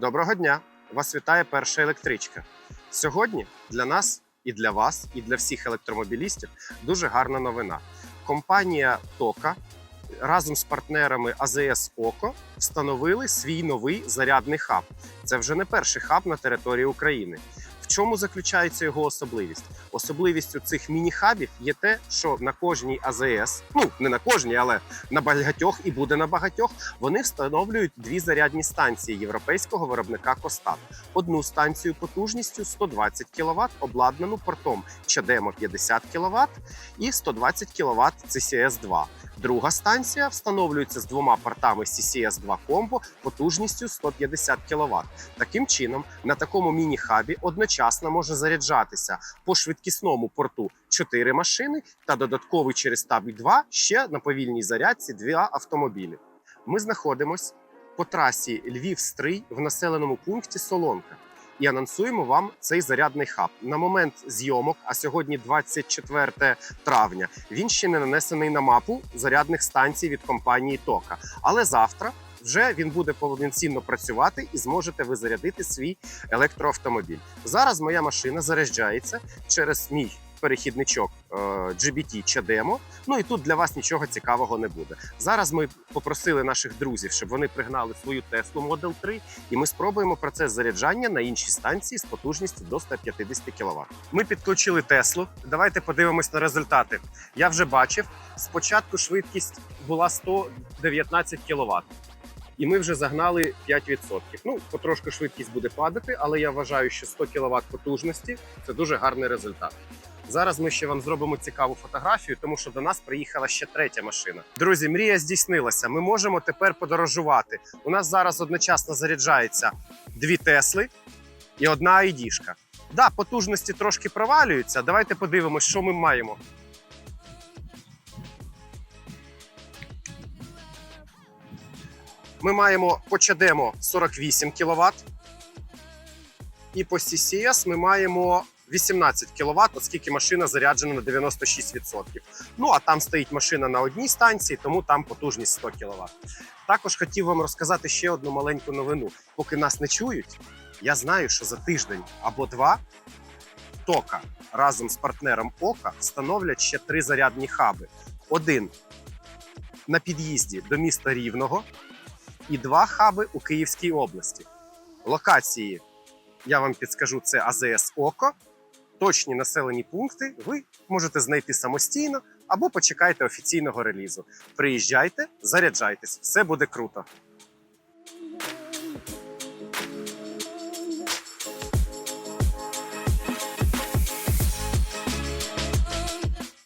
Доброго дня! Вас вітає перша електричка. Сьогодні для нас і для вас, і для всіх електромобілістів дуже гарна новина. Компанія Тока разом з партнерами АЗС Око встановили свій новий зарядний хаб. Це вже не перший хаб на території України. Чому заключається його особливість? Особливістю цих міні-хабів є те, що на кожній АЗС, ну не на кожній, але на багатьох і буде на багатьох, вони встановлюють дві зарядні станції європейського виробника Костат. Одну станцію потужністю 120 кВт, обладнану портом CHAdeMO 50 кВт і 120 кВт CCS 2 Друга станція встановлюється з двома портами CCS 2 Combo потужністю 150 кВт. Таким чином, на такому міні-хабі одночасно може заряджатися по швидкісному порту 4 машини та додатковий через таб 2 ще на повільній зарядці 2 автомобілі. Ми знаходимось по трасі Львів-Стрий в населеному пункті Солонка. І анонсуємо вам цей зарядний хаб на момент зйомок. А сьогодні 24 травня. Він ще не нанесений на мапу зарядних станцій від компанії Тока. Але завтра вже він буде повноцінно працювати і зможете ви зарядити свій електроавтомобіль. Зараз моя машина заряджається через мій перехідничок е, GBT CHAdeMO. Ну і тут для вас нічого цікавого не буде. Зараз ми попросили наших друзів, щоб вони пригнали свою Tesla Model 3, і ми спробуємо процес заряджання на іншій станції з потужністю до 150 кВт. Ми підключили Теслу. Давайте подивимось на результати. Я вже бачив, спочатку швидкість була 119 кВт. І ми вже загнали 5%. Ну, потрошку швидкість буде падати, але я вважаю, що 100 кВт потужності це дуже гарний результат. Зараз ми ще вам зробимо цікаву фотографію, тому що до нас приїхала ще третя машина. Друзі, мрія здійснилася. Ми можемо тепер подорожувати. У нас зараз одночасно заряджається дві Тесли і одна айдішка. Да, потужності трошки провалюються. Давайте подивимось, що ми маємо. Ми маємо по CHAdeMO 48 кВт. І по CCS ми маємо 18 кВт, оскільки машина заряджена на 96%. Ну а там стоїть машина на одній станції, тому там потужність 100 кВт. Також хотів вам розказати ще одну маленьку новину. Поки нас не чують, я знаю, що за тиждень або два Тока разом з партнером Ока встановлять ще три зарядні хаби: один на під'їзді до міста Рівного і два хаби у Київській області. Локації я вам підскажу: це АЗС Око. Точні населені пункти ви можете знайти самостійно або почекайте офіційного релізу. Приїжджайте, заряджайтесь, все буде круто.